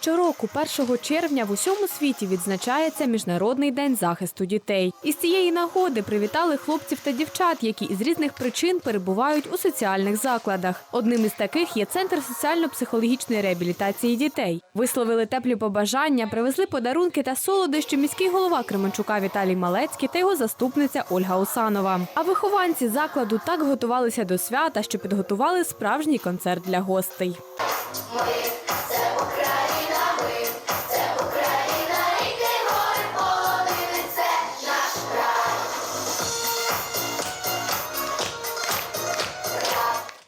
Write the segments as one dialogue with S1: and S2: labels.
S1: Щороку, 1 червня, в усьому світі відзначається Міжнародний день захисту дітей. Із цієї нагоди привітали хлопців та дівчат, які із різних причин перебувають у соціальних закладах. Одним із таких є центр соціально-психологічної реабілітації дітей. Висловили теплі побажання, привезли подарунки та солодощі міський голова Кременчука Віталій Малецький та його заступниця Ольга Усанова. А вихованці закладу так готувалися до свята, що підготували справжній концерт для гостей.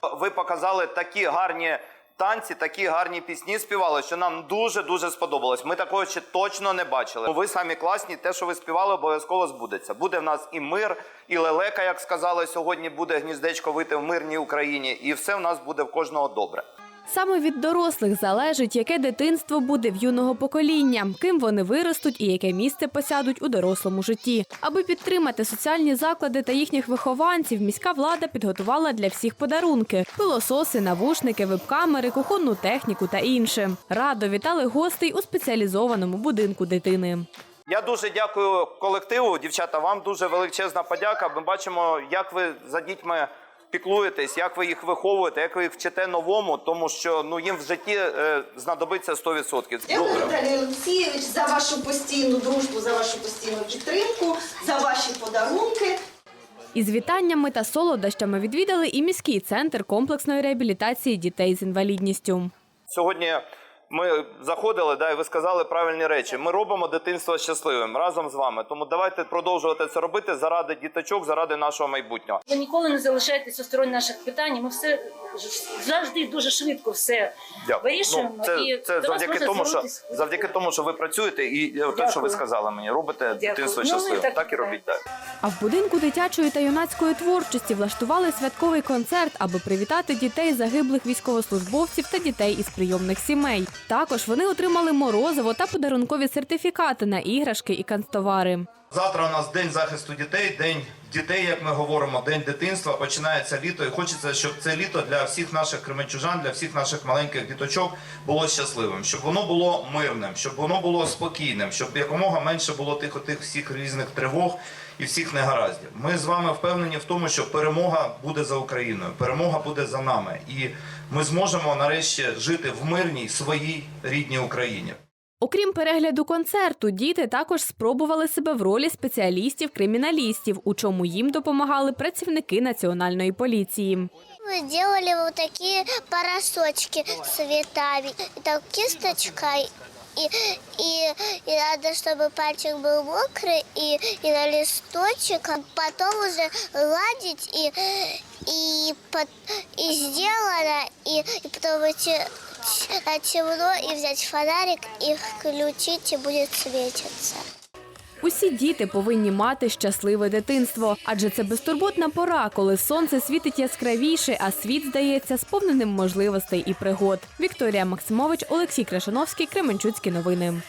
S2: Ви показали такі гарні танці, такі гарні пісні співали, що нам дуже дуже сподобалось. Ми такого ще точно не бачили. Ви самі класні. Те, що ви співали, обов'язково збудеться. Буде в нас і мир, і лелека, як сказали сьогодні, буде гніздечко вити в мирній Україні, і все в нас буде в кожного добре.
S1: Саме від дорослих залежить, яке дитинство буде в юного покоління, ким вони виростуть і яке місце посядуть у дорослому житті. Аби підтримати соціальні заклади та їхніх вихованців, міська влада підготувала для всіх подарунки: пилососи, навушники, веб-камери, кухонну техніку та інше. Радо вітали гостей у спеціалізованому будинку дитини.
S2: Я дуже дякую колективу. Дівчата, вам дуже величезна подяка. Ми бачимо, як ви за дітьми піклуєтесь, як ви їх виховуєте, як ви їх вчите новому, тому що ну їм в житті е, знадобиться 100%.
S3: Дякую, Віталій Олексійович, за вашу постійну дружбу, за вашу постійну підтримку, за ваші подарунки.
S1: Із вітаннями та солодощами відвідали і міський центр комплексної реабілітації дітей з інвалідністю.
S2: Сьогодні ми заходили, да, і ви сказали правильні речі. Ми робимо дитинство щасливим разом з вами. Тому давайте продовжувати це робити заради діточок, заради нашого майбутнього.
S4: Ви ніколи не залишаєтесь осторонь наших питань. Ми все завжди дуже швидко все
S2: Дякую.
S4: вирішуємо.
S2: Ну, це
S4: і
S2: це завдяки тому, що завдяки тому, що ви працюєте, і те, що ви сказали мені, робите дитинство
S4: Ну,
S2: щасливим.
S4: так
S2: Так і
S4: і
S2: робіть далі.
S1: А в будинку дитячої та юнацької творчості влаштували святковий концерт, аби привітати дітей загиблих військовослужбовців та дітей із прийомних сімей. Також вони отримали морозиво та подарункові сертифікати на іграшки і канцтовари.
S2: Завтра у нас день захисту дітей, день дітей, як ми говоримо, день дитинства. Починається літо, і хочеться, щоб це літо для всіх наших кременчужан, для всіх наших маленьких діточок було щасливим, щоб воно було мирним, щоб воно було спокійним, щоб якомога менше було тих отих всіх різних тривог і всіх негараздів. Ми з вами впевнені в тому, що перемога буде за Україною, перемога буде за нами, і ми зможемо нарешті жити в мирній своїй рідній Україні.
S1: Окрім перегляду концерту, діти також спробували себе в ролі спеціалістів-криміналістів, у чому їм допомагали працівники національної поліції.
S5: Мы делали вот такие парасочки с цветами. Это кисточка, и, и, и надо, чтобы пальчик был мокрый, и, и на листочек, а потом уже гладить, и, и, пот- и сделано, и, и потом идти а темно, и взять фонарик, и включить, и будет светиться.
S1: Усі діти повинні мати щасливе дитинство, адже це безтурботна пора, коли сонце світить яскравіше, а світ здається сповненим можливостей і пригод. Вікторія Максимович, Олексій Крашановський, Кременчуцькі новини.